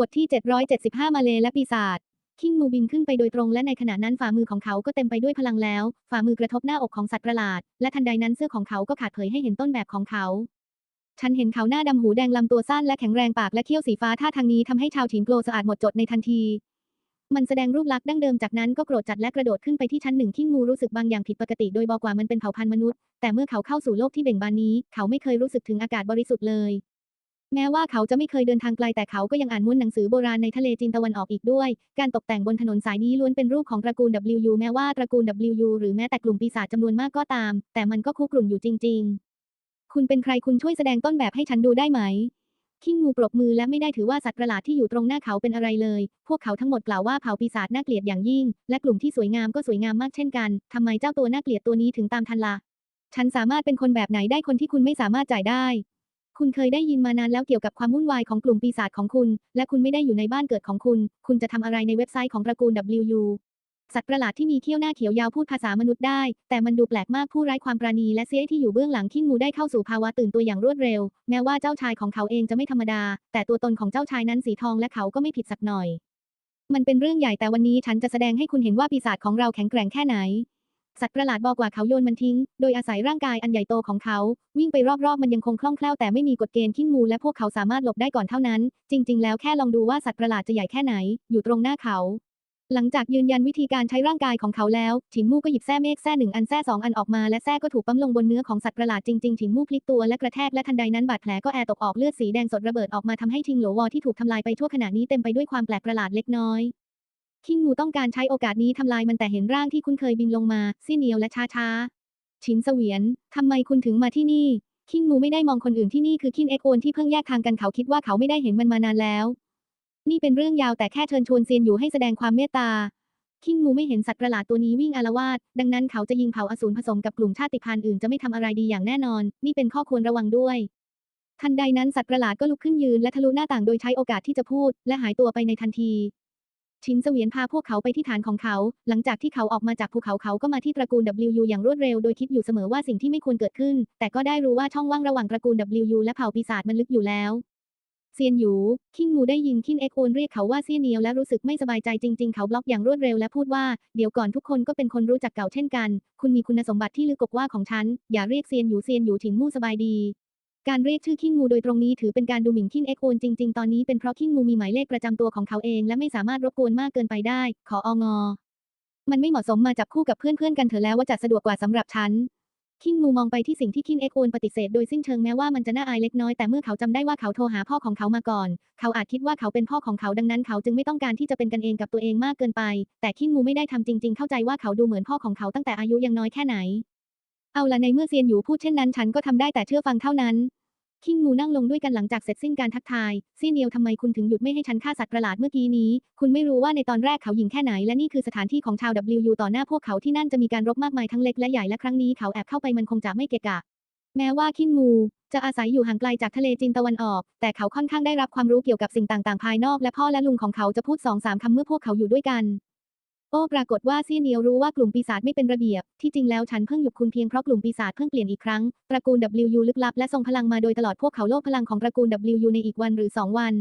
บทที่ 775 มาเลและปีศาจคิงมูบินขึ้นไปโดยตรงและในขณะนั้นฝ่ามือของเขาก็เต็มไปด้วยพลังแล้ว ฝ่ามือกระทบหน้าอกของสัตว์ประหลาด และทันใดนั้นเสื้อของเขาก็ขาดเผยให้เห็นต้นแบบของเขา ฉันเห็นเขาหน้าดำหูแดงลำตัวสั้นและแข็งแรงปากและเขี้ยวสีฟ้าท่าทางนี้ทำให้ชาวถิงโกลสะอาดหมดจดในทันที มันแสดงรูปลักษณ์ดั้งเดิมจากนั้นก็โกรธจัดและกระโดดขึ้นไปที่ชั้นหนึ่งคิงมูรู้สึกบางอย่างผิดปกติโดยบอกว่ามันเป็นเผ่าพันธุ์มนุษย์ แต่เมื่อเขาเข้าสู่โลกที่เบ่งบานนี้ เขาไม่เคยรู้สึกถึงอากาศบริสุทธิ์เลย แม้ว่าเขาจะไม่เคยเดินทางไกลแต่เขาก็ยังอ่านม้วนหนังสือโบราณในทะเลจีนตะวันออกอีกด้วย การตกแต่งบนถนนสายนี้ล้วนเป็นรูปของตระกูล WU แม้ว่าตระกูล WU หรือแม้แต่กลุ่มปีศาจจำนวนมากก็ตาม แต่มันก็คุกรุ่นอยู่จริง ๆ คุณเป็นใครคุณช่วยแสดงต้นแบบให้ฉันดูได้ไหมคิงงูปรบมือและไม่ได้ถือว่าสัตว์ประหลาดที่อยู่ตรงหน้าเขาเป็นอะไรเลย พวกเขาทั้งหมดกล่าวว่าเผ่าปีศาจน่าเกลียดอย่างยิ่ง และกลุ่มที่สวยงามก็สวยงามมากเช่นกัน ทำไมเจ้าตัวน่าเกลียดตัวนี้ถึงตามทันละ่ะ ฉันสามารถเป็นคนแบบไหนได้คนที่คุณไม่สามารถจ่ายได้ คุณเคยได้ยินมานานแล้วเกี่ยวกับความวุ่นวายของกลุ่มปีศาจของคุณ และคุณไม่ได้อยู่ในบ้านเกิดของคุณ คุณจะทำอะไรในเว็บไซต์ของตระกูล WU สัตว์ประหลาดที่มีเขี้ยวหน้าเขียวยาวพูดภาษามนุษย์ได้ แต่มันดูแปลกมากผู้ไร้ความปราณีและเซียที่อยู่เบื้องหลังคิงมูได้เข้าสู่ภาวะตื่นตัวอย่างรวดเร็ว แม้ว่าเจ้าชายของเขาเองจะไม่ธรรมดา แต่ตัวตนของเจ้าชายนั้นสีทองและเขาก็ไม่ผิดสักหน่อย มันเป็นเรื่องใหญ่แต่วันนี้ฉันจะแสดงให้คุณเห็นว่าปีศาจของเราแข็งแกร่งแค่ไหน สัตว์ประหลาดบอกว่าเขาโยนมันทิ้ง โดยอาศัยร่างกายอันใหญ่โตของเขา วิ่งไปรอบๆ มันยังคงคล่องแคล่วแต่ไม่มีกฎเกณฑ์ขิ้งมูและพวกเขาสามารถหลบได้ก่อนเท่านั้น จริง ๆ แล้วแค่ลองดูว่าสัตว์ประหลาดจะใหญ่แค่ไหน อยู่ตรงหน้าเขาหลังจากยืนยันวิธีการใช้ร่างกายของเขาแล้ว ฉินมู่ก็หยิบแส้เมฆแส้หนึ่งอันแส้สองอันออกมาและแส้ก็ถูกปั๊มลงบนเนื้อของสัตว์ประหลาดจริงๆ ฉินมู่พลิกตัวและกระแทกและทันใดนั้นบาดแผลก็แอร์ตกออกเลือดสีแดงสดระเบิดออกมาทำให้ทิงโหลวอที่ถูกทำลายไปทั่วขณะนี้เต็มไปด้วยความแปลกประหลาดเล็กน้อย คิงงูต้องการใช้โอกาสนี้ทำลายมันแต่เห็นร่างที่คุ้นเคยบินลงมาซี่เหนียวและช้าช้าๆฉินเสวียนทำไมคุณถึงมาที่นี่ คิงงูไม่ได้มองคนอื่นที่นี่คือคินเอ็กโอนที่เพิ่งแยกทางกันเขาคิดว่าเขาไม่ได้เห็นมันมานานแล้ว นี่เป็นเรื่องยาวแต่แค่เชิญชวนเซียนอยู่ให้แสดงความเมตตา คิงงูไม่เห็นสัตว์ประหลาดตัวนี้วิ่งอาละวาด ดังนั้นเขาจะยิงเผาอสูรผสมกับกลุ่มชาติพันธุ์อื่นจะไม่ทำอะไรดีอย่างแน่นอน นี่เป็นข้อควรระวังด้วยทันใดนั้นสัตว์ประหลาดก็ลุกขึ้นยืนและทะลุหน้าต่างโดยใช้โอกาสที่จะพูด และหายตัวไปในทันที ชินเสวียนพาพวกเขาไปที่ฐานของเขา หลังจากที่เขาออกมาจากภูเขาเขาก็มาที่ตระกูล WU อย่างรวดเร็ว โดยคิดอยู่เสมอว่าสิ่งที่ไม่ควรเกิดขึ้น แต่ก็ได้รู้ว่าช่องว่างระหว่างตระกูล WU และเผ่าปีศาจมันลึกอยู่แล้ว เซียนหยู คิงงูได้ยินคินเอ็กโอนเรียกเขาว่าเซียนเนียวและรู้สึกไม่สบายใจจริง ๆ เขาบล็อกอย่างรวดเร็วและพูดว่า เดี๋ยวก่อนทุกคนก็เป็นคนรู้จักเก่าเช่นกัน คุณมีคุณสมบัติที่ลึกกว่าของฉัน อย่าเรียกเซียนหยูเซียนหยูถิงมู่สบายดี การเรียกชื่อคิงงูโดยตรงนี้ถือเป็นการดูหมิ่นคินเอ็กโอนจริง ๆ ตอนนี้เป็นเพราะคิงงูมีหมายเลขประจำตัวของเขาเอง และไม่สามารถรบกวนมากเกินไปได้ ขอองอ มันไม่เหมาะสมมาจับคู่กับเพื่อนๆกันเถอะแล้วว่าจะสะดวกกว่าสำหรับฉันคิงมูมองไปที่สิ่งที่คินเอ็กโอนปฏิเสธโดยสิ้นเชิงแม้ว่ามันจะน่าอายเล็กน้อยแต่เมื่อเขาจำได้ว่าเขาโทรหาพ่อของเขามาก่อน เขาอาจคิดว่าเขาเป็นพ่อของเขาดังนั้นเขาจึงไม่ต้องการที่จะเป็นกันเองกับตัวเองมากเกินไป แต่คิงมูไม่ได้ทำจริง ๆ เข้าใจว่าเขาดูเหมือนพ่อของเขาตั้งแต่อายุยังน้อยแค่ไหน เอาละในเมื่อเซียนหยูพูดเช่นนั้นฉันก็ทำได้แต่เชื่อฟังเท่านั้น คิงมูนั่งลงด้วยกันหลังจากเสร็จสิ้นการทักทายซี่เนียวทำไมคุณถึงหยุดไม่ให้ฉันฆ่าสัตว์ประหลาดเมื่อกี้นี้ คุณไม่รู้ว่าในตอนแรกเขาหญิงแค่ไหน และนี่คือสถานที่ของชาว WU ต่อหน้าพวกเขาที่นั่นจะมีการรบมากมายทั้งเล็กและใหญ่และครั้งนี้เขาแอบเข้าไปมันคงจะไม่เกะกะ แม้ว่าคิงมูจะอาศัยอยู่ห่างไกลจากทะเลจีนตะวันออก แต่เขาค่อนข้างได้รับความรู้เกี่ยวกับสิ่งต่างๆ ภายนอก และพ่อและลุงของเขาจะพูดสองสามคำเมื่อพวกเขาอยู่ด้วยกัน โอ้ปรากฏว่าซีเนียวรู้ว่ากลุ่มปีศาจไม่เป็นระเบียบ ที่จริงแล้วฉันเพิ่งหยุดคุณเพียงเพราะกลุ่มปีศาจเพิ่งเปลี่ยนอีกครั้ง ตระกูล WU ลึกลับและทรงพลังมาโดยตลอดพวกเขาโลภพลังของตระกูล WU ในอีกวันหรือสองวัน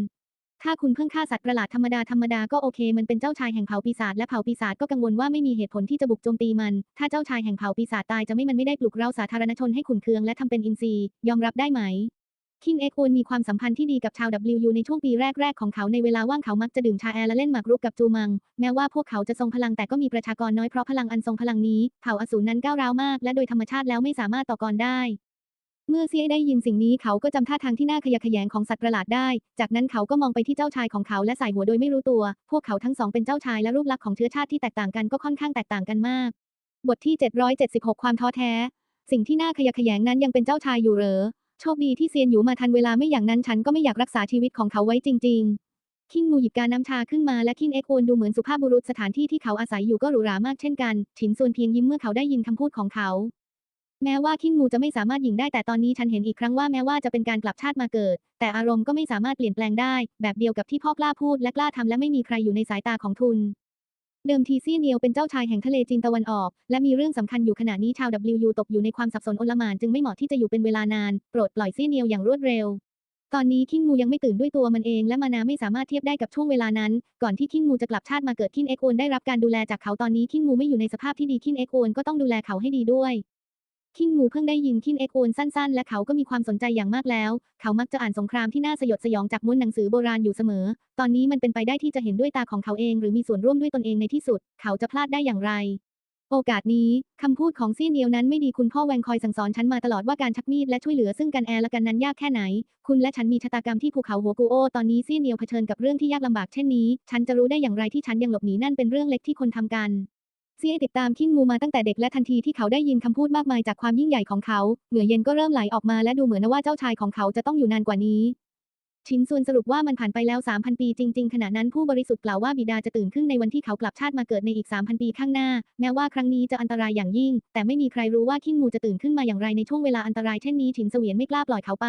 ถ้าคุณเพิ่งฆ่าสัตว์ประหลาดธรรมดาธรรมดาก็โอเค มันเป็นเจ้าชายแห่งเผ่าปีศาจและเผ่าปีศาจก็กังวลว่าไม่มีเหตุผลที่จะบุกโจมตีมัน ถ้าเจ้าชายแห่งเผ่าปีศาจตายจะไม่มันไม่ได้ปลุกเราสาธารณชนให้ขุนเคืองและทำเป็นอินทรีย์ยอมรับได้ไหม คิงเอ็กโอนมีความสัมพันธ์ที่ดีกับชาว WU ในช่วงปีแรก ๆ ของเขาในเวลาว่างเขามักจะดื่มชาแอร์และเล่นหมากรุกกับจูมัง แม้ว่าพวกเขาจะทรงพลังแต่ก็มีประชากรน้อยเพราะพลังอันทรงพลังนี้ เผ่าอสูรนั้นก้าวร้าวมาก และโดยธรรมชาติแล้วไม่สามารถต่อกรได้ เมื่อเซียได้ยินสิ่งนี้เขาก็จำท่าทางที่น่าขยะแขยงของสัตว์ประหลาดได้ จากนั้นเขาก็มองไปที่เจ้าชายของเขาและใส่หัวโดยไม่รู้ตัว พวกเขาทั้งสองเป็นเจ้าชายและรูปลักษณ์ของเชื้อชาติที่แตกต่างกันก็ค่อนข้างแตกต่างกันมาก บทที่ 776 ความท้อแท้ สิ่งที่น่าขยะแขยงนั้นยังเป็นเจ้าชายอยู่เหรอ โชคดีที่เซียนอยู่มาทันเวลาไม่อย่างนั้นฉันก็ไม่อยากรักษาชีวิตของเขาไว้จริง ๆ คิงมูหยิบการน้ำชาขึ้นมาและคิงเอ็กโอนดูเหมือนสุภาพบุรุษสถานที่ที่เขาอาศัยอยู่ก็หรูหรามากเช่นกัน ฉินส่วนเพียงยิ้มเมื่อเขาได้ยินคำพูดของเขา แม้ว่าคิงมูจะไม่สามารถหยิงได้แต่ตอนนี้ฉันเห็นอีกครั้งว่าแม้ว่าจะเป็นการกลับชาติมาเกิด แต่อารมณ์ก็ไม่สามารถเปลี่ยนแปลงได้ แบบเดียวกับที่พ่อกล้าพูดและกล้าทำและไม่มีใครอยู่ในสายตาของทุน เดิมทีซี่เนียวเป็นเจ้าชายแห่งทะเลจีนตะวันออก และมีเรื่องสำคัญอยู่ขณะนี้ชาว WU ตกอยู่ในความสับสนโอลหม่านจึงไม่เหมาะที่จะอยู่เป็นเวลานาน โปรดปล่อยซี่เนียวอย่างรวดเร็ว ตอนนี้คิงมูยังไม่ตื่นด้วยตัวมันเองและมานาไม่สามารถเทียบได้กับช่วงเวลานั้น ก่อนที่คิงมูจะกลับชาติมาเกิดคินเอ็กโอนได้รับการดูแลจากเขาตอนนี้คิงมูไม่อยู่ในสภาพที่ดีคินเอ็กโอนก็ต้องดูแลเขาให้ดีด้วย คิงมูเพิ่งได้ยินคินเอ็กโอนสั้นๆ และเขาก็มีความสนใจอย่างมากแล้ว เขามักจะอ่านสงครามที่น่าสยดสยองจากม้วนหนังสือโบราณอยู่เสมอ ตอนนี้มันเป็นไปได้ที่จะเห็นด้วยตาของเขาเองหรือมีส่วนร่วมด้วยตนเองในที่สุด เขาจะพลาดได้อย่างไร โอกาสนี้ คำพูดของซียนเดียวนั้นไม่ดีคุณพ่อแวงคอยสั่งสอนฉันมาตลอดว่าการชักมีดและช่วยเหลือซึ่งกันแอและกันนั้นยากแค่ไหน คุณและฉันมีชะตากรรมที่ภูเขาหัวกูโอตอนนี้ซียนเดียวเผชิญกับเรื่องที่ยากลำบากเช่นนี้ ฉันจะรู้ได้อย่างไรที่ฉันยังหลบหนีนั่นเป็นเรื่องเล็กที่คนทำกัน เซียติดตามคิงมูมาตั้งแต่เด็กและทันทีที่เขาได้ยินคำพูดมากมายจากความยิ่งใหญ่ของเขา เหงื่อเย็นก็เริ่มไหลออกมาและดูเหมือนว่าเจ้าชายของเขาจะต้องอยู่นานกว่านี้ชินซวนสรุปว่ามันผ่านไปแล้ว 3,000 ปีจริง ๆ ขณะนั้นผู้บริสุทธิ์กล่าวว่าบิดาจะตื่นขึ้นในวันที่เขากลับชาติมาเกิดในอีก 3,000 ปีข้างหน้า แม้ว่าครั้งนี้จะอันตรายอย่างยิ่ง แต่ไม่มีใครรู้ว่าคิงมูจะตื่นขึ้นมาอย่างไรในช่วงเวลาอันตรายเช่นนี้ชินเสวียนไม่กล้าปล่อยเขาไป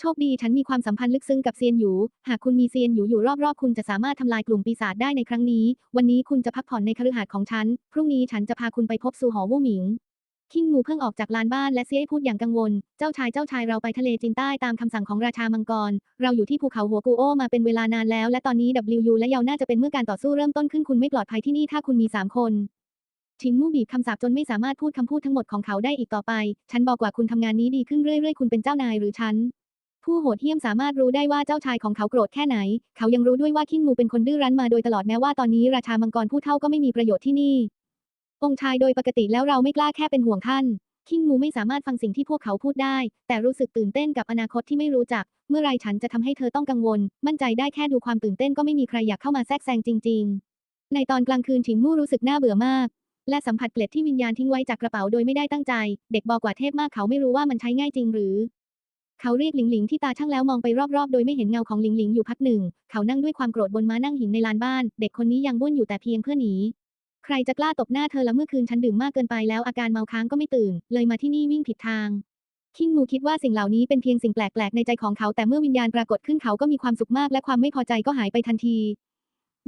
โชคดีฉันมีความสัมพันธ์ลึกซึ้งกับเซียนหยู หากคุณมีเซียนหยูอยู่รอบๆ คุณจะสามารถทำลายกลุ่มปีศาจได้ในครั้งนี้ วันนี้คุณจะพักผ่อนในคฤหาสน์ของฉัน พรุ่งนี้ฉันจะพาคุณไปพบซูหอวู่หมิง คิงมูเพิ่งออกจากลานบ้านและเซียพูดอย่างกังวล เจ้าชายเจ้าชายเราไปทะเลจีนใต้ตามคำสั่งของราชามังกร เราอยู่ที่ภูเขาหัวกูโอมาเป็นเวลานานแล้ว และตอนนี้ WU และเยาน่าจะเป็นเมื่อการต่อสู้เริ่มต้นขึ้นคุณไม่ปลอดภัยที่นี่ถ้าคุณมีสามคนชิงมู่บีบคำสาปจนไม่สามารถพูดคำพูดทั้งหมดของเขาได้อีกต่อไป ฉันบอกว่าคุณทำงานนี้ดีขึ้นเรื่อยๆ คุณเป็นเจ้านายหรือฉัน ผู้โหดเหี้ยมสามารถรู้ได้ว่าเจ้าชายของเขาโกรธแค่ไหน เขายังรู้ด้วยว่าคิงมูเป็นคนดื้อรั้นมาโดยตลอดแม้ว่าตอนนี้ราชามังกรผู้เฒ่าก็ไม่มีประโยชน์ที่นี่ องค์ชายโดยปกติแล้วเราไม่กล้าแค่เป็นห่วงท่าน คิงมูไม่สามารถฟังสิ่งที่พวกเขาพูดได้ แต่รู้สึกตื่นเต้นกับอนาคตที่ไม่รู้จัก เมื่อไรฉันจะทำให้เธอต้องกังวล มั่นใจได้แค่ดูความตื่นเต้นก็ไม่มีใครอยากเข้ามาแทรกแซงจริง ๆ ในตอนกลางคืนฉิงมู่รู้สึกน่าเบื่อมากและสัมผัสเกล็ดที่วิญญาณทิ้งไว้จากกระเป๋าโดยไม่ได้ตั้งใจ เด็กบอกว่าเทพมากเขาไม่รู้ว่ามันใช้ง่ายจริงหรือ เขาเรียกหลิงหลิงที่ตาช่างแล้วมองไปรอบๆ โดยไม่เห็นเงาของหลิงหลิงอยู่พักหนึ่ง เขานั่งด้วยความโกรธบนม้านั่งหินในลานบ้าน เด็กคนนี้ยังบ้วนอยู่แต่เพียงเพื่อหนี ใครจะกล้าตบหน้าเธอละเมื่อคืนฉันดื่มมากเกินไปแล้วอาการเมาค้างก็ไม่ตื่น เลยมาที่นี่วิ่งผิดทางคิงมูคิดว่าสิ่งเหล่านี้เป็นเพียงสิ่งแปลกๆในใจของเขาแต่เมื่อวิญญาณปรากฏขึ้นเขาก็มีความสุขมากและความไม่พอใจก็หายไปทันที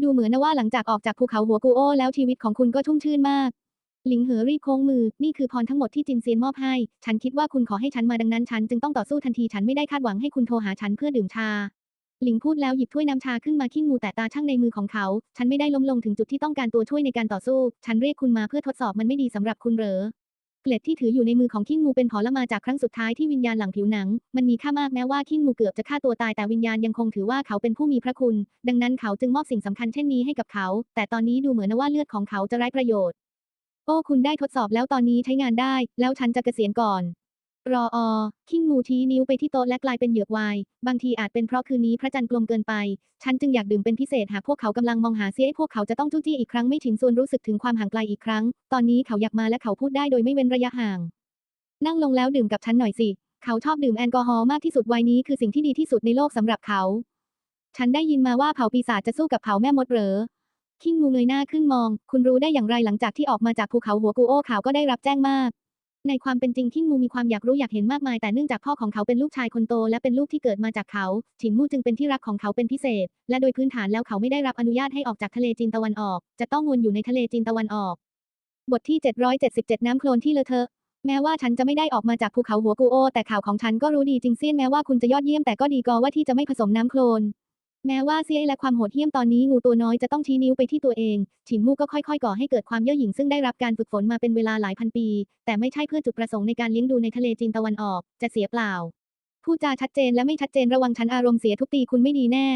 ดูเหมือนนะว่าหลังจากออกจากภูเขาหัวกูโอแล้วชีวิตของคุณก็ชุ่มชื่นมาก หลิงเหอรีบโค้งมือ นี่คือพรทั้งหมดที่จินเซียนมอบให้ ฉันคิดว่าคุณขอให้ฉันมาดังนั้นฉันจึงต้องต่อสู้ทันที ฉันไม่ได้คาดหวังให้คุณโทรหาฉันเพื่อดื่มชา หลิงพูดแล้วหยิบถ้วยน้ำชาขึ้นมาขิ้งมูแต่ตาช่างในมือของเขา ฉันไม่ได้ล้มลงถึงจุดที่ต้องการตัวช่วยในการต่อสู้ ฉันเรียกคุณมาเพื่อทดสอบมันไม่ดีสำหรับคุณเหรอ เกล็ดที่ถืออยู่ในมือของขิ้งมูเป็นผลมาจากครั้งสุดท้ายที่วิญญาณหลังผิวหนัง มันมีค่ามากแม้ว่าขิ้งมูเกือบจะฆ่าตัวตายแต่วิญญาณยังคงถือว่าเขาเป็นผู้มีพระคุณ ดังนั้นเขาจึงมอบสิ่งสำคัญเช่นนี้ให้กับเขา แต่ตอนนี้ดูเหมือนว่าเลือดของเขาจะไร้ประโยชน์ โอ้ คุณได้ทดสอบแล้วตอนนี้ใช้งานได้ แล้วฉันจะเกษียณก่อน รออคิงมูชี้นิ้วไปที่โต๊ะและกลายเป็นเหยือกวาย บางทีอาจเป็นเพราะคืนนี้พระจันทร์กลมเกินไป ฉันจึงอยากดื่มเป็นพิเศษหากพวกเขากำลังมองหาเสียพวกเขาจะต้องจู้จี้อีกครั้งไม่ถินส่วนรู้สึกถึงความห่างไกลอีกครั้ง ตอนนี้เขาอยากมาและเขาพูดได้โดยไม่เว้นระยะห่าง นั่งลงแล้วดื่มกับฉันหน่อยสิ เขาชอบดื่มแอลกอฮอล์มากที่สุดวัยนี้คือสิ่งที่ดีที่สุดในโลกสำหรับเขา ฉันได้ยินมาว่าเผ่าปีศาจจะสู้กับเผ่าแม่มดเหรอ คิงงูเงยหน้าขึ้นมอง คุณรู้ได้อย่างไรหลังจากที่ออกมาจากภูเขาหัวกูโอขาวก็ได้รับแจ้งมาก ในความเป็นจริงคิงมูมีความอยากรู้อยากเห็นมากมาย แต่เนื่องจากพ่อของเขาเป็นลูกชายคนโต และเป็นลูกที่เกิดมาจากเขาฉินมู่จึงเป็นที่รักของเขาเป็นพิเศษ และโดยพื้นฐานแล้วเขาไม่ได้รับอนุญาตให้ออกจากทะเลจีนตะวันออก จะต้องวนอยู่ในทะเลจีนตะวันออก บทที่ 777 น้ำโคลนที่เลอะเทอะแม้ว่าฉันจะไม่ได้ออกมาจากภูเขาหัวกูโอ แต่ข่าวของฉันก็รู้ดีจริงเสี้ยนแม้ว่าคุณจะยอดเยี่ยมแต่ก็ดีกอว่าที่จะไม่ผสมน้ำโคลน แม้ว่าเซียและความโหดเหี้ยมตอนนี้งูตัวน้อยจะต้องชี้นิ้วไปที่ตัวเอง ฉินมู่ก็ค่อยๆก่อให้เกิดความเย่อหยิ่งซึ่งได้รับการฝึกฝนมาเป็นเวลาหลายพันปี แต่ไม่ใช่เพื่อจุดประสงค์ในการเลี้ยงดูในทะเลจีนตะวันออก จะเสียเปล่าพูดจาชัดเจนและไม่ชัดเจนระวังฉันอารมณ์เสียทุกตีคุณไม่ดีแน่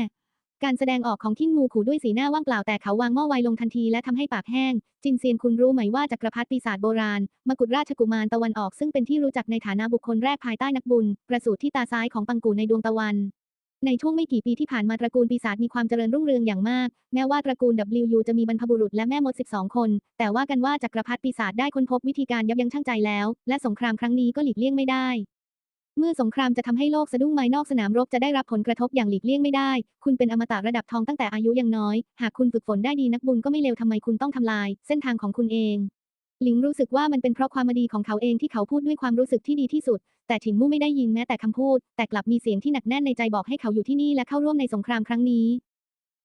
การแสดงออกของขิ้งงูขู่ด้วยสีหน้าว่างเปล่าแต่เขาวางหม้อไวลงทันทีและทำให้ปากแห้ง จินเซียนคุณรู้ไหมว่าจักรพรรดิปีศาจโบราณมกุฎราชกุมารตะวันออกซึ่งเป็นที่รู้จักในฐานะบุคคลแรกภายใต้นักบุญ ประสูติที่ตาซ้ายของปังกูในดวงตะวัน ในช่วงไม่กี่ปีที่ผ่านมาตระกูลปีศาจมีความเจริญรุ่งเรืองอย่างมาก แม้ว่าตระกูล WU จะมีบรรพบุรุษและแม่มด 12 คน แต่ว่ากันว่าจักรพรรดิปีศาจได้ค้นพบวิธีการยับยั้งชั่งใจแล้ว และสงครามครั้งนี้ก็หลีกเลี่ยงไม่ได้ เมื่อสงครามจะทำให้โลกสะดุ้งไหมนอกสนามรบจะได้รับผลกระทบอย่างหลีกเลี่ยงไม่ได้ คุณเป็นอมตะระดับทองตั้งแต่อายุยังน้อย หากคุณฝึกฝนได้ดีนักบุญก็ไม่เลวทำไมคุณต้องทำลาย เส้นทางของคุณเอง หลิงรู้สึกว่ามันเป็นเพราะความดีของเขาเองที่เขาพูดด้วยความรู้สึกที่ดีที่สุด แต่ฉินมู่ไม่ได้ยินแม้แต่คำพูด แต่กลับมีเสียงที่หนักแน่นในใจบอกให้เขาอยู่ที่นี่และเข้าร่วมในสงครามครั้งนี้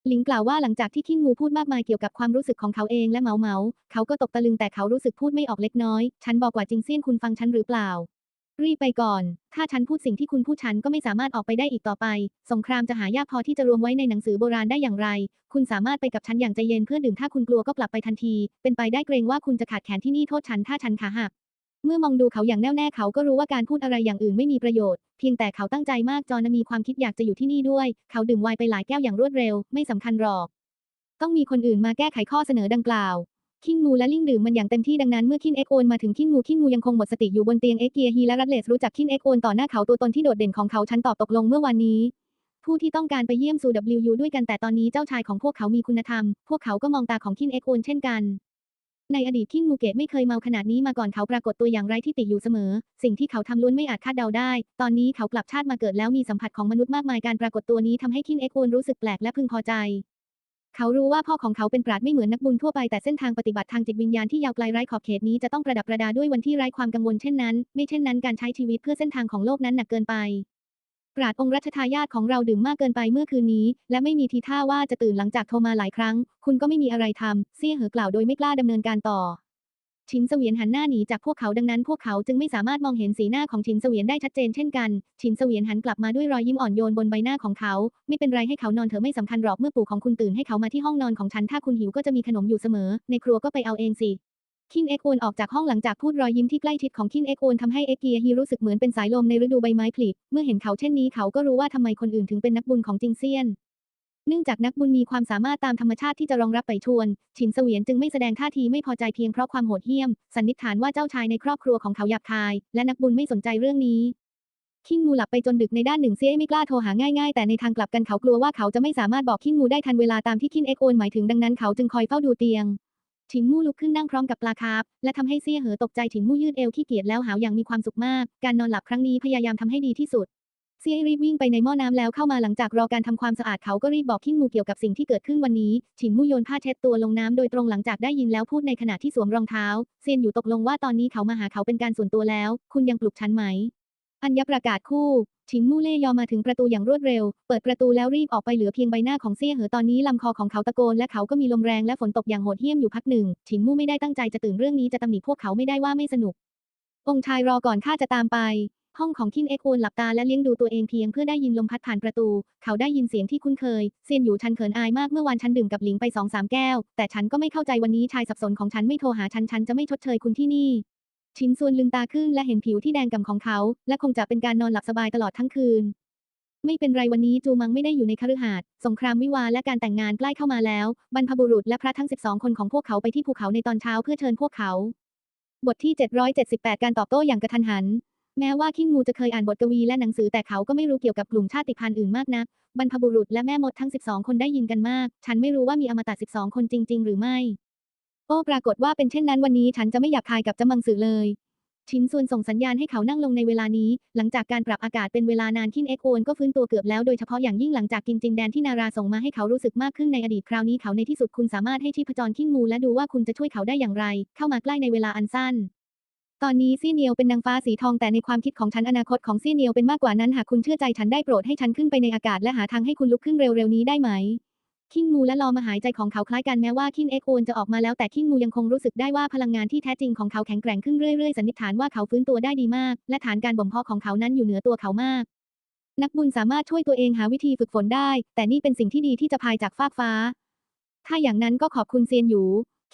หลิงกล่าวว่าหลังจากที่คิงมูพูดมากมายเกี่ยวกับความรู้สึกของเขาเองและเหมาเหมา เขาก็ตกตะลึงแต่เขารู้สึกพูดไม่ออกเล็กน้อย ฉันบอกว่าจริงเซียนคุณฟังฉันหรือเปล่า รีบไปก่อน ถ้าฉันพูดสิ่งที่คุณพูดฉันก็ไม่สามารถออกไปได้อีกต่อไป สงครามจะหายากพอที่จะรวมไว้ในหนังสือโบราณได้อย่างไร คุณสามารถไปกับฉันอย่างใจเย็นเพื่อดื่มถ้าคุณกลัวก็กลับไปทันที เป็นไปได้เกรงว่าคุณจะขาดแขนที่นี่โทษฉันถ้าฉันขาหัก เมื่อมองดูเขาอย่างแน่วแน่เขาก็รู้ว่าการพูดอะไรอย่างอื่นไม่มีประโยชน์ เพียงแต่เขาตั้งใจมากจอนมีความคิดอยากจะอยู่ที่นี่ด้วย เขาดื่มไวน์ไปหลายแก้วอย่างรวดเร็ว ไม่สำคัญหรอก ต้องมีคนอื่นมาแก้ไขข้อเสนอดังกล่าว คิงมูและลิงดื่มมันอย่างเต็มที่ดังนั้นเมื่อคินเอ็กโอนมาถึงคิงมูคิงมูยังคงหมดสติอยู่บนเตียงเอ็กเกียฮีและรัตเลสรู้จักคินเอ็กโอนต่อหน้าเขาตัวตนที่โดดเด่นของเขาฉันตอบตกลงเมื่อวานนี้ ผู้ที่ต้องการไปเยี่ยมสู่ WU ด้วยกันแต่ตอนนี้เจ้าชายของพวกเขามีคุณธรรม พวกเขาก็มองตาของคินเอ็กโอนเช่นกันในอดีตคิงมูเกตไม่เคยเมาขนาดนี้มาก่อนเขาปรากฏตัวอย่างไร้ที่ติอยู่เสมอ สิ่งที่เขาทำล้วนไม่อาจคาดเดาได้ ตอนนี้เขากลับชาติมาเกิดแล้วมีสัมผัสของมนุษย์มากมายการปรากฏตัวนี้ทำให้คินเอ็กโอนรู้สึกแปลกและพึงพอใจ เขารู้ว่าพ่อของเขาเป็นปราดไม่เหมือนนักบุญทั่วไปแต่เส้นทางปฏิบัติทางจิตวิญญาณที่ยาวไกลไร้ขอบเขตนี้จะต้องประดับประดาด้วยวันที่ไร้ความกังวลเช่นนั้น ไม่เช่นนั้นการใช้ชีวิตเพื่อเส้นทางของโลกนั้นหนักเกินไปปราดองค์รัชทายาทของเราดื่มมากเกินไปเมื่อคืนนี้ และไม่มีทีท่าว่าจะตื่นหลังจากโทรมาหลายครั้ง คุณก็ไม่มีอะไรทำเสี่ยเหอกล่าวโดยไม่กล้าดำเนินการต่อ ชินเสวียนหันหน้าหนีจากพวกเขาดังนั้นพวกเขาจึงไม่สามารถมองเห็นสีหน้าของชินเสวียนได้ชัดเจนเช่นกันชินเสวียนหันกลับมาด้วยรอยยิ้มอ่อนโยนบนใบหน้าของเขา ไม่เป็นไรให้เขานอนเถอะไม่สำคัญหรอกเมื่อปู่ของคุณตื่นให้เขามาที่ห้องนอนของฉันถ้าคุณหิวก็จะมีขนมอยู่เสมอ ในครัวก็ไปเอาเองสิคินเอ็กโอนออกจากห้องหลังจากพูดรอยยิ้มที่ใกล้ชิดของคินเอ็กโอนทำให้เอ็กเกียฮีรู้สึกเหมือนเป็นสายลมในฤดูใบไม้ผลิเมื่อเห็นเขาเช่นนี้เขาก็รู้ว่าทำไมคนอื่นถึงเป็นนักบุญของจิงเซียน เนื่องจากนักบุญมีความสามารถตามธรรมชาติที่จะรองรับไปชวน ฉินเสวียนจึงไม่แสดงท่าทีไม่พอใจเพียงเพราะความโหดเหี้ยม สันนิษฐานว่าเจ้าชายในครอบครัวของเขาหยาบคาย และนักบุญไม่สนใจเรื่องนี้ คิงมูหลับไปจนดึกในด้านหนึ่งเซี่ยไม่กล้าโทรหาง่ายๆ แต่ในทางกลับกันเขากลัวว่าเขาจะไม่สามารถบอกคิงมูได้ทันเวลาตามที่คินเอ็กโอนหมายถึงดังนั้นเขาจึงคอยเฝ้าดูเตียงฉินมู่ลุกขึ้นนั่งพร้อมกับปลาคาร์ฟและทำให้เซี่ยเหอตกใจฉินมู่ยืดเอวขี้เกียจแล้วหาวอย่างมีความสุขมาก การนอนหลับครั้งนี้พยายามทำให้ดีที่สุด เซี่ยรีบวิ่งไปในหม้อน้ำแล้วเข้ามาหลังจากรอการทำความสะอาดเขาก็รีบบอกคิงมูเกี่ยวกับสิ่งที่เกิดขึ้นวันนี้ ฉินมู่โยนผ้าเช็ดตัวลงน้ำโดยตรงหลังจากได้ยินแล้วพูดในขณะที่สวมรองเท้า เซียนอยู่ตกลงว่าตอนนี้เขามาหาเขาเป็นการส่วนตัวแล้ว คุณยังปลุกฉันไหม อัญญประกาศคู่ ฉินมู่เล่ยอมมาถึงประตูอย่างรวดเร็ว เปิดประตูแล้วรีบออกไปเหลือเพียงใบหน้าของเซี่ยเหอตอนนี้ลำคอของเขาตะโกนและเขาก็มีลมแรงและฝนตกอย่างโหดเหี้ยมอยู่พักหนึ่ง ฉินมู่ไม่ได้ตั้งใจจะตื่นเรื่องนี้จะตำหนิพวกเขาไม่ได้ว่าไม่สนุกองชายรอก่อนข้าจะตามไป ห้องของคินเอ็กโอนหลับตาและเลี้ยงดูตัวเองเพียงเพื่อได้ยินลมพัดผ่านประตู เขาได้ยินเสียงที่คุ้นเคย เซียนอยู่ฉันเขินอายมากเมื่อวานฉันดื่มกับหลิงไปสองสามแก้ว แต่ฉันก็ไม่เข้าใจวันนี้ชายสับสนของฉันไม่โทรหาฉันฉันจะไม่ชดเชยคุณที่นี่ชินซวนลืมตาขึ้นและเห็นผิวที่แดงก่ำของเขา และคงจะเป็นการนอนหลับสบายตลอดทั้งคืน ไม่เป็นไรวันนี้จูมังไม่ได้อยู่ในคฤหาสน์สงครามวิวาและการแต่งงานใกล้เข้ามาแล้ว บรรพบุรุษและพระทั้ง 12 คนของพวกเขาไปที่ภูเขาในตอนเช้าเพื่อเชิญพวกเขา บทที่ 778 การตอบโต้อย่างกระทันหัน แม้ว่าคิงมูจะเคยอ่านบทกวีและหนังสือแต่เขาก็ไม่รู้เกี่ยวกับกลุ่มชาติพันธุ์อื่นมากนัก บรรพบุรุษและแม่มดทั้ง 12 คนได้ยินกันมาก ฉันไม่รู้ว่ามีอมตะ 12 คนจริง ๆ หรือไม่ โอ้ปรากฏว่าเป็นเช่นนั้นวันนี้ฉันจะไม่หยาบคายกับจามังสือเลย ชินซวนส่งสัญญาณให้เขานั่งลงในเวลานี้ หลังจากการปรับอากาศเป็นเวลานานคินเอ็กโอนก็ฟื้นตัวเกือบแล้วโดยเฉพาะอย่างยิ่งหลังจากกินจินแดนที่นาราส่งมาให้เขารู้สึกมากขึ้นในอดีตคราวนี้เขาในที่สุดคุณสามารถให้ชีพจรคิงมูและดูว่าคุณจะช่วยเขาได้อย่างไร เข้ามาใกล้ในเวลาอันสั้น ตอนนี้ซี่เนียวเป็นนางฟ้าสีทองแต่ในความคิดของฉันอนาคตของซี่เนียวเป็นมากกว่านั้นหากคุณเชื่อใจฉันได้โปรดให้ฉันขึ้นไปในอากาศและหาทางให้คุณลุกขึ้นเร็วๆนี้ได้ไหมคิงมูและลอมาหายใจของเขาคล้ายกันแม้ว่าคิงเอ็กโอนจะออกมาแล้วแต่คิงมูยังคงรู้สึกได้ว่าพลังงานที่แท้จริงของเขาแข็งแกร่งขึ้นเรื่อยๆสันนิษฐานว่าเขาฟื้นตัวได้ดีมาก และฐานการบ่มเพาะของเขานั้นอยู่เหนือตัวเขามาก นักบุญสามารถช่วยตัวเองหาวิธีฝึกฝนได้ แต่นี่เป็นสิ่งที่ดีที่จะพายจากฟากฟ้า ถ้าอย่างนั้นก็ขอบคุณเซียนหยู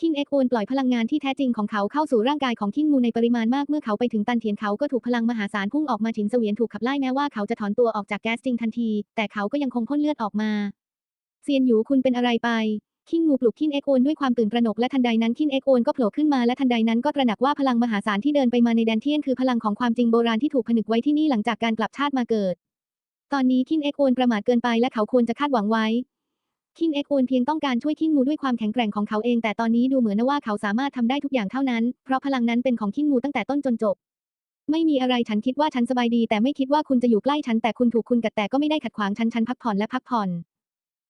คิงเอ็กโอนปล่อยพลังงานที่แท้จริงของเขาเข้าสู่ร่างกายของคิงมูในปริมาณมากเมื่อเขาไปถึงตันเทียนเขาก็ถูกพลังมหาศาลพุ่งออกมาฉินเสวียนถูกขับไล่แม้ว่าเขาจะถอนตัวออกจากแก๊สจริงทันที แต่เขาก็ยังคงพ่นเลือดออกมาเซียนหยูคุณเป็นอะไรไปคิงมูปลุกคินเอ็กโอนด้วยความตื่นตระหนกและทันใดนั้นคินเอ็กโอนก็โผล่ขึ้นมาและทันใดนั้นก็ตระหนักว่าพลังมหาศาลที่เดินไปมาในแดนเทียนคือพลังของความจริงโบราณที่ถูกผนึกไว้ที่นี่หลังจากการกลับชาติมาเกิด ตอนนี้คินเอ็กโอนประมาทเกินไปและเขาควรจะคาดหวังไว้ คินเอ็กโอนเพียงต้องการช่วยคินมูด้วยความแข็งแกร่งของเขาเอง แต่ตอนนี้ดูเหมือนว่าเขาสามารถทำได้ทุกอย่างเท่านั้น เพราะพลังนั้นเป็นของคินมูตั้งแต่ต้นจนจบ ไม่มีอะไรฉันคิดว่าฉันสบายดี แต่ไม่คิดว่าคุณจะอยู่ใกล้ฉันแต่คุณถูกคุณกัดแต่ก็ไม่ได้ขัดขวางฉันฉันพักผ่อนและพักผ่อน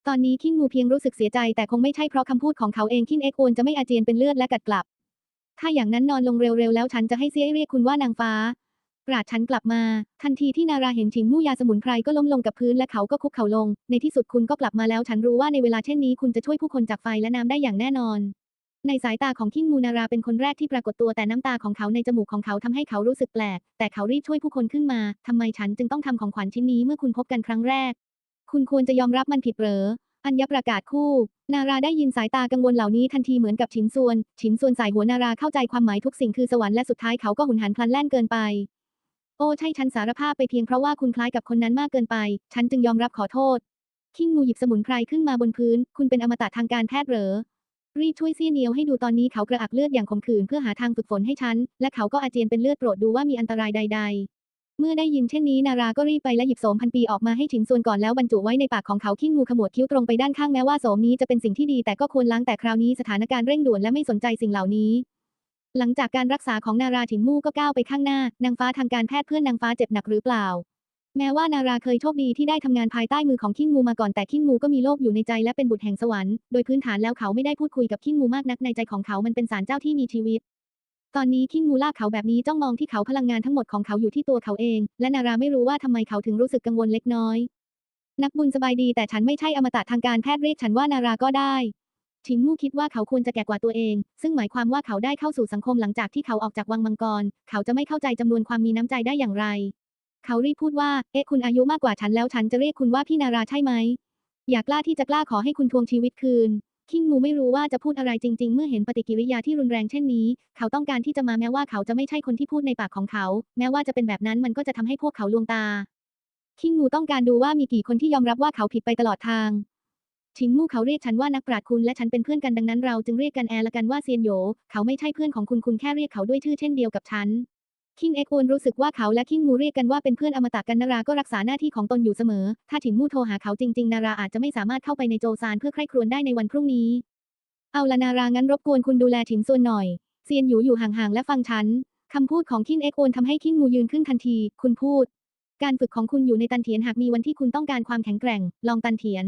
ตอนนี้คิงมูเพียงรู้สึกเสียใจแต่คงไม่ใช่เพราะคำพูดของเขาเองคินเอ็กโอนจะไม่อาเจียนเป็นเลือดและกัดกลับ ถ้าอย่างนั้นนอนลงเร็วๆแล้วฉันจะให้เซียเรียกคุณว่านางฟ้า ปราดฉันกลับมา ทันทีที่นาราเห็นชิงมู่ยาสมุนไพรก็ล้มลงกับพื้นและเขาก็คุกเข่าลง ในที่สุดคุณก็กลับมาแล้วฉันรู้ว่าในเวลาเช่นนี้คุณจะช่วยผู้คนจากไฟและน้ำได้อย่างแน่นอน ในสายตาของคิงมูนาราเป็นคนแรกที่ปรากฏตัวแต่น้ำตาของเขาในจมูกของเขาทำให้เขารู้สึกแปลก แต่เขารีบช่วยผู้คนขึ้นมาทำไมฉันจึงต้องทำของขวัญชิ้นนี้เมื่อคุณพบกันครั้งแรก คุณควรจะยอมรับมันผิดเหรออัญญประกาศคู่ นาราได้ยินสายตากังวลเหล่านี้ทันทีเหมือนกับฉินส่วน ฉินส่วนสายหัวนาราเข้าใจความหมายทุกสิ่งคือสวรรค์และสุดท้ายเขาก็หุนหันพลันแล่นเกินไป โอ้ใช่ฉันสารภาพไปเพียงเพราะว่าคุณคล้ายกับคนนั้นมากเกินไป ฉันจึงยอมรับขอโทษ คิงงูหยิบสมุนไพรขึ้นมาบนพื้น คุณเป็นอมตะทางการแพทย์เหรอ รีบช่วยเซี่ยเนียวให้ดูตอนนี้เขากระอักเลือดอย่างขมขื่นเพื่อหาทางฝึกฝนให้ฉัน และเขาก็อาเจียนเป็นเลือดโปรดดูว่ามีอันตรายใด ๆเมื่อได้ยินเช่นนี้นาราก็รีบไปและหยิบโสมพันปีออกมาให้ฉินส่วนก่อนแล้วบรรจุไว้ในปากของเขาขี้งูขมวดคิ้วตรงไปด้านข้างแม้ว่าโสมนี้จะเป็นสิ่งที่ดีแต่ก็ควรล้างแต่คราวนี้สถานการณ์เร่งด่วนและไม่สนใจสิ่งเหล่านี้ หลังจากการรักษาของนาราถินมู่ก็ก้าวไปข้างหน้า นางฟ้าทางการแพทย์เพื่อนนางฟ้าเจ็บหนักหรือเปล่า แม้ว่านาราเคยโชคดีที่ได้ทำงานภายใต้มือของขิงมูมาก่อนแต่ขิงมูก็มีโลกอยู่ในใจและเป็นบุตรแห่งสวรรค์ โดยพื้นฐานแล้วเขาไม่ได้พูดคุยกับขิงมูมากนักในใจของเขามันเป็นสารเจ้าที่มีชีวิต ตอนนี้ขิงมูลากเขาแบบนี้จ้องมองที่เขาพลังงานทั้งหมดของเขาอยู่ที่ตัวเขาเอง และนาราไม่รู้ว่าทำไมเขาถึงรู้สึกกังวลเล็กน้อย นักบุญสบายดีแต่ฉันไม่ใช่อมตะทางการแพทย์เรียกฉันว่านาราก็ได้ ชิงมู่คิดว่าเขาควรจะแก่กว่าตัวเอง ซึ่งหมายความว่าเขาได้เข้าสู่สังคมหลังจากที่เขาออกจากวังมังกร เขาจะไม่เข้าใจจำนวนความมีน้ำใจได้อย่างไร เขารีบพูดว่า เอ๊ะคุณอายุมากกว่าฉันแล้วฉันจะเรียกคุณว่าพี่นาราใช่ไหม อยากกล้าที่จะกล้าขอให้คุณทวงชีวิตคืน คิงมูไม่รู้ว่าจะพูดอะไรจริง ๆ เมื่อเห็นปฏิกิริยาที่รุนแรงเช่นนี้ เขาต้องการที่จะมาแม้ว่าเขาจะไม่ใช่คนที่พูดในปากของเขา แม้ว่าจะเป็นแบบนั้นมันก็จะทำให้พวกเขาลวงตาคิงมูต้องการดูว่ามีกี่คนที่ยอมรับว่าเขาผิดไปตลอดทาง ชิงมู่เขาเรียกฉันว่านักปราชญ์คุณและฉันเป็นเพื่อนกันดังนั้นเราจึงเรียกกันแอร์ละกันว่าเซียนโย เขาไม่ใช่เพื่อนของคุณคุณแค่เรียกเขาด้วยชื่อเช่นเดียวกับฉัน คิงเอ็กโอนรู้สึกว่าเขาและคิงมูเรียกกันว่าเป็นเพื่อนอมตะกันนาราก็รักษาหน้าที่ของตนอยู่เสมอ ถ้าถินมู่โทรหาเขาจริง ๆ นาราอาจจะไม่สามารถเข้าไปในโจซานเพื่อใคร่ครวญได้ในวันพรุ่งนี้ เอาละนารางั้นรบกวนคุณดูแลถินส่วนหน่อย เซียนหยูอยู่ห่างๆและฟังฉันคำพูดของคิงเอ็กโอนทำให้คิงมูยืนขึ้นทันที คุณพูด การฝึกของคุณอยู่ในตันเถียนหากมีวันที่คุณต้องการความแข็งแกร่ง ลองตันเถียน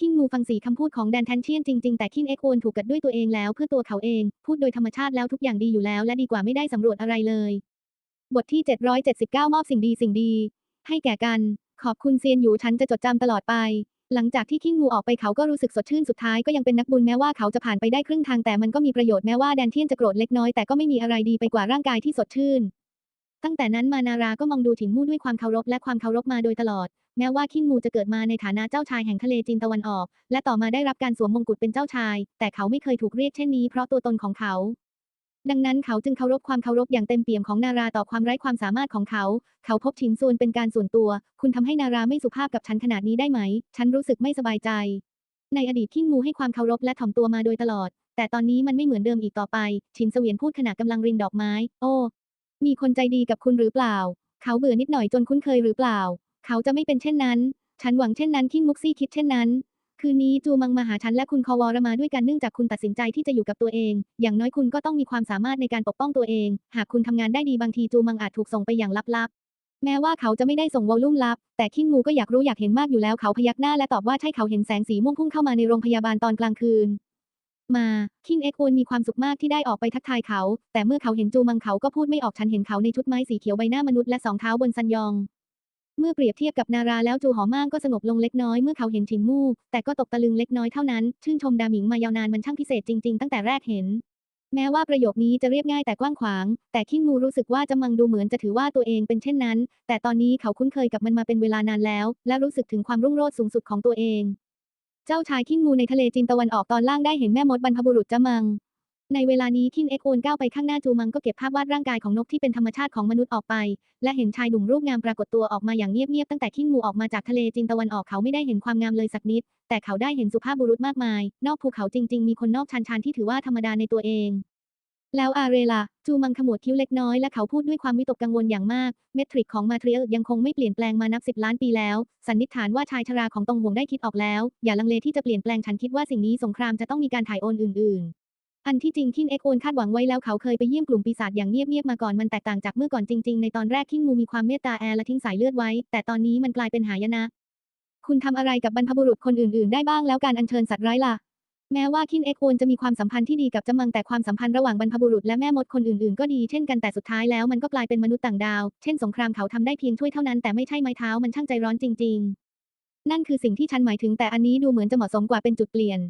คิงมูฟังสีคำพูดของแดนแทนเชียนจริงๆ แต่คิงเอ็กโอนถูกกัดด้วยตัวเองแล้วเพื่อตัวเขาเอง พูดโดยธรรมชาติแล้วทุกอย่างดีอยู่แล้วและดีกว่าไม่ได้สำรวจอะไรเลย บทที่ 779 มอบสิ่งดีสิ่งดี ให้แก่กัน ขอบคุณเซียนหยูฉันจะจดจำตลอดไป หลังจากที่คิงมูออกไปเขาก็รู้สึกสดชื่นสุดท้ายก็ยังเป็นนักบุญแม้ว่าเขาจะผ่านไปได้ครึ่งทางแต่มันก็มีประโยชน์แม้ว่าแดนเทียนจะโกรธเล็กน้อยแต่ก็ไม่มีอะไรดีไปกว่าร่างกายที่สดชื่นตั้งแต่นั้นมานาราก็มองดูถิงมู่ด้วยความเคารพและความเคารพมาโดยตลอด แม้ว่าคิงมูจะเกิดมาในฐานะเจ้าชายแห่งทะเลจีนตะวันออก และต่อมาได้รับการสวมมงกุฎเป็นเจ้าชาย แต่เขาไม่เคยถูกเรียกเช่นนี้เพราะตัวตนของเขา ดังนั้นเขาจึงเคารพความเคารพอย่างเต็มเปี่ยมของนาราต่อความไร้ความสามารถของเขา เขาพบชินซวนเป็นการส่วนตัว คุณทำให้นาราไม่สุภาพกับฉันขนาดนี้ได้ไหม ฉันรู้สึกไม่สบายใจ ในอดีตคิงมูให้ความเคารพและถ่อมตัวมาโดยตลอด แต่ตอนนี้มันไม่เหมือนเดิมอีกต่อไป ชินเสวียนพูดขณะกำลังรินดอกไม้ โอ้ มีคนใจดีกับคุณหรือเปล่า เขาเบื่อนิดหน่อยจนคุ้นเคยหรือเปล่า เขาจะไม่เป็นเช่นนั้น ฉันหวังเช่นนั้นคิงมุกซี่คิดเช่นนั้น คืนนี้จูมังมาหาฉันและคุณคอวอรมาด้วยกันเนื่องจากคุณตัดสินใจที่จะอยู่กับตัวเอง อย่างน้อยคุณก็ต้องมีความสามารถในการปกป้องตัวเอง หากคุณทำงานได้ดีบางทีจูมังอาจถูกส่งไปอย่างลับๆ แม้ว่าเขาจะไม่ได้ส่งวอลลุ่มลับ แต่คิงมูก็อยากรู้อยากเห็นมากอยู่แล้วเขาพยักหน้าและตอบว่าใช่เขาเห็นแสงสีม่วงพุ่งเข้ามาในโรงพยาบาลตอนกลางคืนมาคิงเอ็กโอนมีความสุขมากที่ได้ออกไปทักทายเขา แต่เมื่อเขาเห็นจูมังเขาก็พูดไม่ออกฉันเห็นเขาในชุดไม้สีเขียวใบหน้ามนุษย์และสองเท้าบนซันยอง เมื่อเปรียบเทียบกับนาราแล้วจูหอม่างก็สงบลงเล็กน้อยเมื่อเขาเห็นชิงมู่ แต่ก็ตกตะลึงเล็กน้อยเท่านั้น ชื่นชมดาหมิงมายาวนานมันช่างพิเศษจริงๆ ตั้งแต่แรกเห็น แม้ว่าประโยคนี้จะเรียบง่ายแต่กว้างขวาง แต่คิงมูรู้สึกว่าจำมังดูเหมือนจะถือว่าตัวเองเป็นเช่นนั้น แต่ตอนนี้เขาคุ้นเคยกับมันมาเป็นเวลานานแล้ว และรู้สึกถึงความรุ่งโรจน์สูงสุดของตัวเอง เจ้าชายคิงมูในทะเลจีนตะวันออกตอนล่างได้เห็นแม่มดบรรพบุรุษจำมัง ในเวลานี้คิงเอ็กโอนก้าวไปข้างหน้าจูมังก็เก็บภาพวาดร่างกายของนกที่เป็นธรรมชาติของมนุษย์ออกไป และเห็นชายหนุ่มรูปงามปรากฏตัวออกมาอย่างเงียบๆตั้งแต่คิงมูออกมาจากทะเลจีนตะวันออกเขาไม่ได้เห็นความงามเลยสักนิด แต่เขาได้เห็นสุภาพบุรุษมากมาย นอกภูเขาจริง ๆ มีคนนอกชานชานที่ถือว่าธรรมดาในตัวเอง แล้วอาเรล่ะจูมังขมวดคิ้วเล็กน้อยและเขาพูดด้วยความวิตกกังวลอย่างมาก เมทริกของมาเทรียยังคงไม่เปลี่ยนแปลงมานับสิบล้านปีแล้ว สันนิษฐานว่าชายชราของตงหวงได้คิดออกแล้ว อย่าลังเลที่จะเปลี่ยนแปลงฉันคิดว่าสิ่งนี้สงครามจะต้องมีการถ่ายโอนอื่น ๆ อันที่จริงคินเอ็กโอนคาดหวังไว้แล้วเขาเคยไปเยี่ยมกลุ่มปีศาจอย่างเงียบๆมาก่อนมันแตกต่างจากเมื่อก่อนจริงๆ ในตอนแรกคิงมูมีความเมตตาแอร์และทิ้งสายเลือดไว้ แต่ตอนนี้มันกลายเป็นหายนะ คุณทำอะไรกับบรรพบุรุษคนอื่นๆ ได้บ้างแล้วการอัญเชิญสัตว์ร้ายล่ะ แม้ว่าคินเอ็กโอนจะมีความสัมพันธ์ที่ดีกับจำมังแต่ความสัมพันธ์ระหว่างบรรพบุรุษและแม่มดคนอื่นๆ ก็ดีเช่นกันแต่สุดท้ายแล้วมันก็กลายเป็นมนุษย์ต่างดาว เช่นสงครามเขาทำได้เพียงช่วยเท่านั้นแต่ไม่ใช่ไม้เท้ามันช่างใจร้อนจริง ๆ นั่นคือสิ่งที่ฉันหมายถึงแต่อันนี้ดูเหมือนจะเหมาะสมกว่าเป็นจุดเปลี่ยน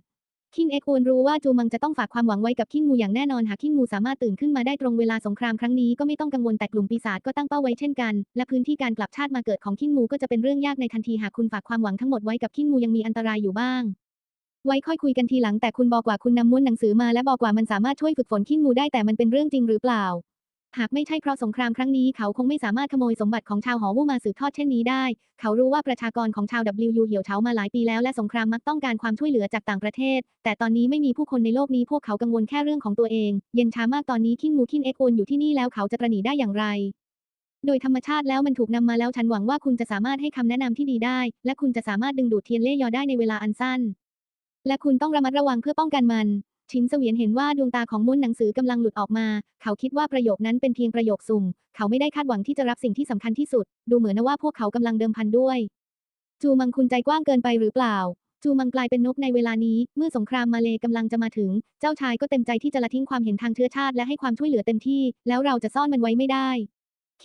คิงเอ็กอวนรู้ว่าจูมังจะต้องฝากความหวังไว้กับคิงมูอย่างแน่นอนหากคิงมูสามารถตื่นขึ้นมาได้ตรงเวลาสงครามครั้งนี้ก็ไม่ต้องกังวลแต่กลุ่มปีศาจก็ตั้งเป้าไว้เช่นกัน และพื้นที่การกลับชาติมาเกิดของคิงมูก็จะเป็นเรื่องยากในทันทีหากคุณฝากความหวังทั้งหมดไว้กับคิงมูยังมีอันตรายอยู่บ้าง ไว้ค่อยคุยกันทีหลังแต่คุณบอกว่าคุณนำม้วนหนังสือมาและบอกว่ามันสามารถช่วยฝึกฝนคิงมูได้แต่มันเป็นเรื่องจริงหรือเปล่า หากไม่ใช่เพราะสงครามครั้งนี้เขาคงไม่สามารถขโมยสมบัติของชาวหอวู่มาสืบทอดเช่นนี้ได้ เขารู้ว่าประชากรของชาว WU เหี่ยวเฉามาหลายปีแล้วและสงครามมักต้องการความช่วยเหลือจากต่างประเทศ แต่ตอนนี้ไม่มีผู้คนในโลกนี้พวกเขากังวลแค่เรื่องของตัวเอง เย็นช้ามากตอนนี้คินมูคินเอ็กโอนอยู่ที่นี่แล้วเขาจะตระหนีได้อย่างไร โดยธรรมชาติแล้วมันถูกนำมาแล้วฉันหวังว่าคุณจะสามารถให้คำแนะนำที่ดีได้ และคุณจะสามารถดึงดูดเทียนเล่ยอได้ในเวลาอันสั้น และคุณต้องระมัดระวังเพื่อป้องกันมัน ชินเสวียนเห็นว่าดวงตาของม้วนหนังสือกำลังหลุดออกมา เขาคิดว่าประโยคนั้นเป็นเพียงประโยคสุ่ม เขาไม่ได้คาดหวังที่จะรับสิ่งที่สำคัญที่สุด ดูเหมือนว่าพวกเขากำลังเดิมพันด้วย จูมังคุณใจกว้างเกินไปหรือเปล่า จูมังกลายเป็นนกในเวลานี้ เมื่อสงครามมาเลกำลังจะมาถึง เจ้าชายก็เต็มใจที่จะละทิ้งความเห็นทางเชื้อชาติและให้ความช่วยเหลือเต็มที่ แล้วเราจะซ่อนมันไว้ไม่ได้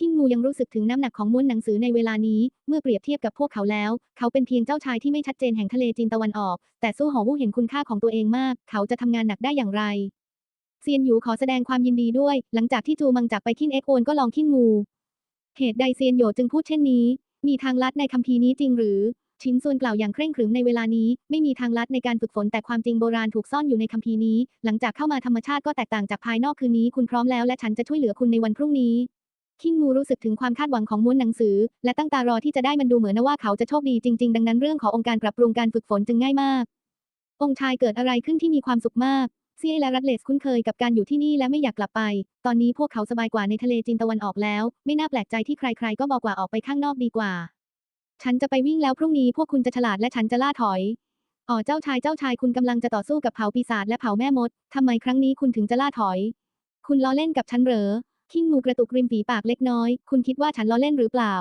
คิงมูยังรู้สึกถึงน้ำหนักของม้วนหนังสือในเวลานี้ เมื่อเปรียบเทียบกับพวกเขาแล้ว เขาเป็นเพียงเจ้าชายที่ไม่ชัดเจนแห่งทะเลจีนตะวันออก แต่สู้หอวู่เห็นคุณค่าของตัวเองมาก เขาจะทำงานหนักได้อย่างไร เซียนหยูขอแสดงความยินดีด้วย หลังจากที่จูมังจากไปคินเอ็กโอนก็ลองคินงู เหตุใดเซียนโหยจึงพูดเช่นนี้ มีทางลัดในคัมภีร์นี้จริงหรือชินซวนกล่าวอย่างเคร่งขรึมในเวลานี้ ไม่มีทางลัดในการฝึกฝนแต่ความจริงโบราณถูกซ่อนอยู่ในคัมภีร์นี้ หลังจากเข้ามาธรรมชาติก็แตกต่างจากภายนอกคืนนี้ คุณพร้อมแล้วและฉันจะช่วยเหลือคุณในวันพรุ่งนี้ คิงมูรู้สึกถึงความคาดหวังของม้วนหนังสือ และตั้งตารอที่จะได้มันดูเหมือนนะว่าเขาจะโชคดีจริง ๆ ดังนั้นเรื่องขององค์การปรับปรุงการฝึกฝนจึงง่ายมาก องค์ชายเกิดอะไรขึ้นที่มีความสุขมากเซียและรัตเลสคุ้นเคยกับการอยู่ที่นี่และไม่อยากกลับไป ตอนนี้พวกเขาสบายกว่าในทะเลจีนตะวันออกแล้ว ไม่น่าแปลกใจที่ใคร ๆ ก็บอกว่าออกไปข้างนอกดีกว่า ฉันจะไปวิ่งแล้วพรุ่งนี้พวกคุณจะฉลาดและฉันจะล่าถอย อ๋อเจ้าชายเจ้าชายคุณกำลังจะต่อสู้กับเผ่าปีศาจและเผ่าแม่มดทำไมครั้งนี้คุณถึงจะล่าถอย คุณล้อเล่นกับฉันเหรอ ขิงงูกระตุกริมฝีปากเล็กน้อย คุณคิดว่าฉันล้อเล่นหรือเปล่า